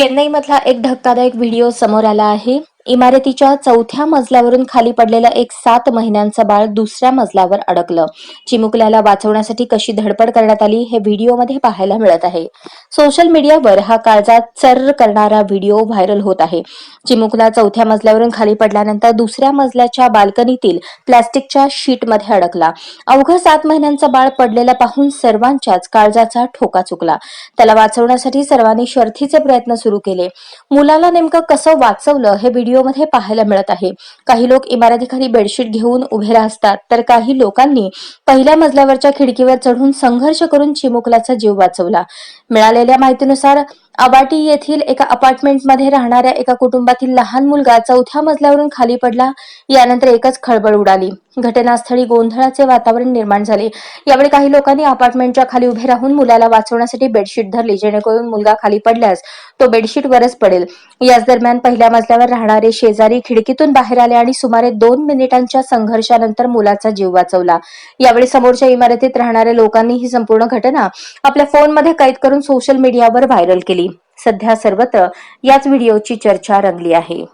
चेन्नईमधला एक धक्कादायक व्हिडिओ समोर आला आहे. इमारतीच्या चौथ्या मजल्यावरून खाली पडलेलं एक सात महिन्यांचं बाळ दुसऱ्या मजल्यावर अडकलं. चिमुकल्याला वाचवण्यासाठी कशी धडपड करण्यात आली हे व्हिडिओमध्ये पाहायला मिळत आहे. सोशल मीडियावर हा काळजा चर्र करणारा व्हिडिओ व्हायरल होत आहे. चिमुकला चौथ्या मजल्यावरून खाली पडल्यानंतर दुसऱ्या मजल्याच्या बाल्कनीतील प्लास्टिकच्या शीटमध्ये अडकला. अवघं सात महिन्यांचं बाळ पडलेलं पाहून सर्वांच्याच काळजाचा ठोका चुकला. त्याला वाचवण्यासाठी सर्वांनी शर्थीचे प्रयत्न सुरू केले. मुलाला नेमकं कसं वाचवलं हे व्हिडिओमध्ये पाहायला मिळत आहे. काही लोक इमारतीखाली बेडशीट घेऊन उभे असतात तर काही लोकांनी पहिल्या मजल्यावरच्या खिडकीवर चढून संघर्ष करून चिमुकलाचा जीव वाचवला. मिळालेल्या माहितीनुसार अबाटी येथील एका अपार्टमेंटमध्ये राहणाऱ्या एका कुटुंबातील लहान मुलगा चौथ्या मजल्यावरून खाली पडला. यानंतर एकच खळबळ उडाली. घटनास्थळी गोंधळाचे वातावरण निर्माण झाले. यावेळी काही लोकांनी अपार्टमेंटच्या खाली उभे राहून मुलाला वाचवण्यासाठी बेडशीट धरली जेणेकरून मुलगा खाली पडल्यास तो बेडशीट वरच पडेल. याच दरम्यान पहिल्या मजल्यावर राहणारे शेजारी खिडकीतून बाहेर आले आणि सुमारे दोन मिनिटांच्या संघर्षानंतर मुलाचा जीव वाचवला. यावेळी समोरच्या इमारतीत राहणाऱ्या लोकांनी ही संपूर्ण घटना आपल्या फोनमध्ये कैद करून सोशल मीडियावर व्हायरल केली. सध्या सर्वत्र याच व्हिडिओची चर्चा रंगली आहे.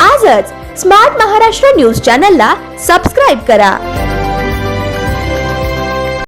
आजच स्मार्ट महाराष्ट्र न्यूज चॅनलला सबस्क्राईब करा.